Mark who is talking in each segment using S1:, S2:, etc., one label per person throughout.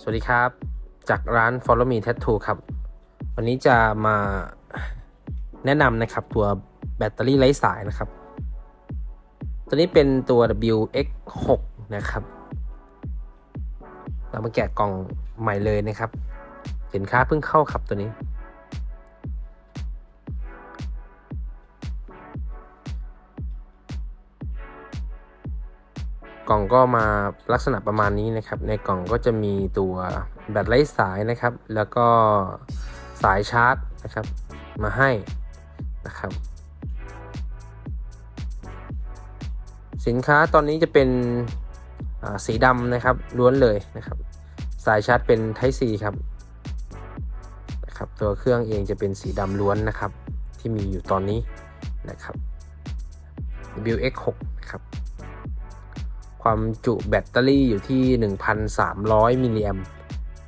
S1: สวัสดีครับ จากร้าน Follow Me Tattoo ครับ วันนี้จะมาแนะนำนะครับตัวแบตเตอรี่ไร้สายนะครับ ตัวนี้เป็นตัว WX6 นะครับ เรามาแกะกล่องใหม่เลยนะครับ สินค้าเพิ่งเข้าครับตัวนี้ กล่องก็มาลักษณะประมาณนี้นะครับ ในกล่องก็จะมีตัวแบตไร้สายนะครับ แล้วก็สายชาร์จนะครับ มาให้นะครับ สินค้าตอนนี้จะเป็นสีดำนะครับล้วนเลยนะครับ สายชาร์จเป็น Type C ครับนะครับ ตัวเครื่องเองจะเป็นสีดำล้วนนะครับ ที่มีอยู่ตอนนี้นะครับ WX6 นะครับ ความจุแบตเตอรี่อยู่ที่ 1,300 มิลลิแอม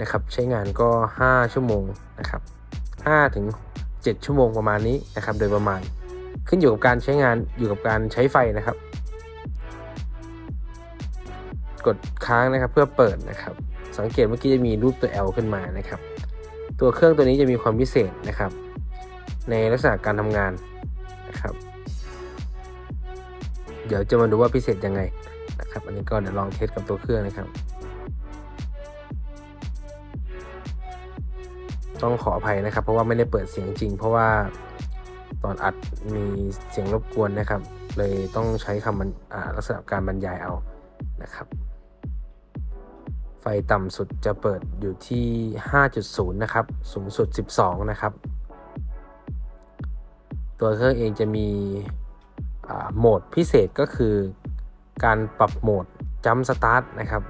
S1: นะครับ ใช้งานก็ 5 ชั่วโมงนะครับ5ถึง 7 ชั่วโมงประมาณนี้นะครับ โดยประมาณ ขึ้นอยู่กับการใช้งานอยู่กับการใช้ไฟนะครับ กดค้างนะครับเพื่อเปิดนะครับ สังเกตเมื่อกี้จะมีรูปตัว L ขึ้นมานะครับ ตัวเครื่องตัวนี้จะมีความพิเศษนะครับ ในลักษณะการทำงานนะครับ เดี๋ยวจะมาดูว่าพิเศษยังไง นะครับ อันนี้ก็เดี๋ยวลองเทสกับตัวเครื่องนะครับ ต้องขออภัยนะครับ เพราะว่าไม่ได้เปิดเสียงจริง เพราะว่าตอนอัดมีเสียงรบกวนนะครับ เลยต้องใช้คำบรรอ่าลักษณะการบรรยายเอานะครับ ไฟต่ำสุดจะเปิดอยู่ที่ 5.0 นะครับ สูงสุด 12 นะครับ ตัวเครื่องเองจะมีโหมดพิเศษก็คือ การปรับโหมดจัมสตาร์ทนะครับ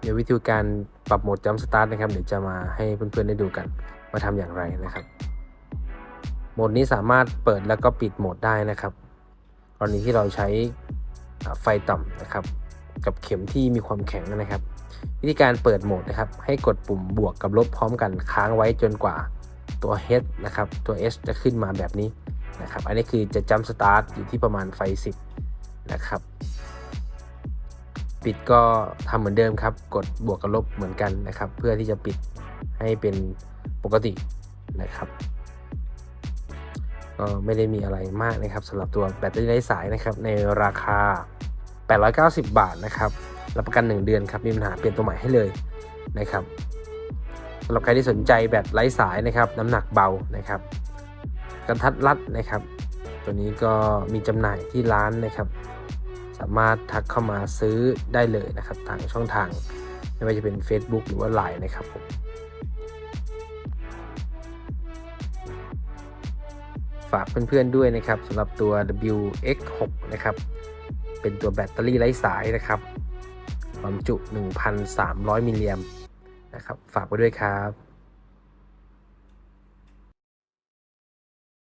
S1: เดี๋ยววิธีการปรับโหมดจัมสตาร์ทนะครับ เดี๋ยวจะมาให้เพื่อนๆได้ดูกันมาทำอย่างไรนะครับ โหมดนี้สามารถเปิดแล้วก็ปิดโหมดได้นะครับกรณีที่เราใช้ไฟต่ำนะครับ กับเข็มที่มีความแข็งนะครับ วิธีการเปิดโหมดนะครับ ให้กดปุ่มบวกกับลบพร้อมกันค้างไว้จนกว่าตัว H นะครับตัว S จะขึ้นมาแบบนี้ นะครับอันนี้คือจะจัมสตาร์ทอยู่ที่ประมาณไฟ 10 นะครับ ปิดก็ทำเหมือนเดิมครับ กดบวกกับลบเหมือนกันนะครับ เพื่อที่จะปิดให้เป็นปกตินะครับก็ไม่ได้มีอะไรมากนะครับสำหรับตัวแบตเตอรี่ไร้สายนะครับในราคา 890 บาทนะครับรับประกัน 1 เดือนครับมีปัญหาเปลี่ยนตัวใหม่ให้เลยนะครับสำหรับใครที่สนใจแบตไร้สายนะครับน้ำหนักเบานะครับ กระทัดรัดนะครับ ตัวนี้ก็มีจำหน่ายที่ร้านนะครับ สามารถทักเข้ามาซื้อได้เลยนะครับทางช่องทาง ไม่ว่าจะเป็น Facebook หรือว่า Line นะครับผมฝากเพื่อนๆด้วยนะครับสำหรับตัว WX6 นะครับ เป็นตัวแบตเตอรี่ไร้สายนะครับ ความจุ 1,300 มิลลิแอมนะครับ ฝากไว้ด้วยครับ